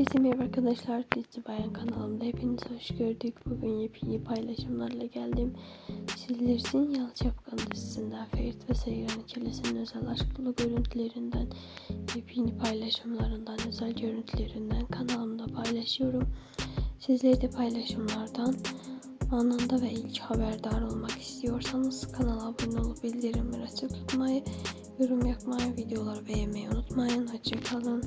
Herkese merhaba arkadaşlar. Dizi Bayan kanalımda hepiniz hoş gördük. Bugün yepyeni paylaşımlarla geldim. Sizler için Yalı Çapkan dizisinden Ferit ve Seyran ikilesinin özel aşk dolu görüntülerinden, yepyeni paylaşımlarından, özel görüntülerinden kanalımda paylaşıyorum. Sizleri de paylaşımlardan anında ve ilk haberdar olmak istiyorsanız kanala abone olup bildirimleri açık tutmayı, yorum yapmayı, videoları beğenmeyi unutmayın. Hoşçakalın.